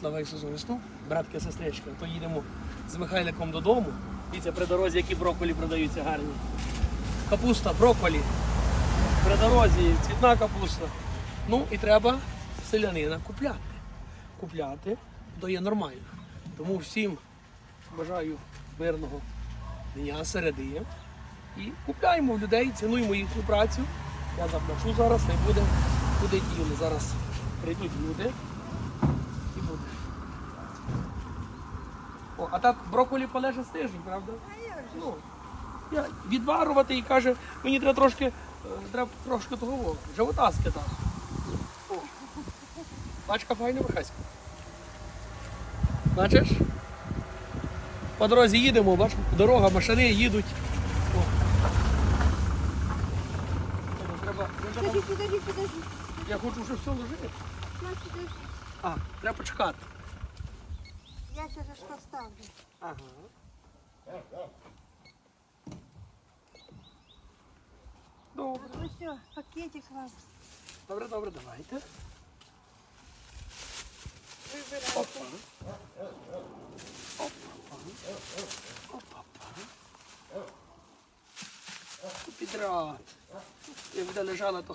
Слава Ісусу Христу, братки, сестрички, то їдемо з Михайликом додому. Дивіться, при дорозі, які брокколі продаються гарні. Капуста, брокколі. При дорозі, цвітна капуста. Ну і треба селянина купляти. Купляти то є нормально. Тому всім бажаю мирного дня середи. І купляємо людей, цінуємо їхню працю. Я заплачу зараз, не буде куди діли. Зараз прийдуть люди і буде. О, а так брокколі полежить тиждень, правда? Ну, я відварувати і каже, мені треба трошки, е, треба трошки того, живота скидати. О. Бачка файна Михаська. Бачиш? По дорозі їдемо, бачиш, дорога, машини їдуть. О. Треба, треба, Подожди, подожди, подожди. я хочу, щоб все лежить. А, треба почекати. Я сейчас поставлю. Ага. Добре. Ну все, пакетик вам. Добре, добре, давайте. Выбирайте. Опа. Опа. Опа. Підряд. Як буде лежала, то хай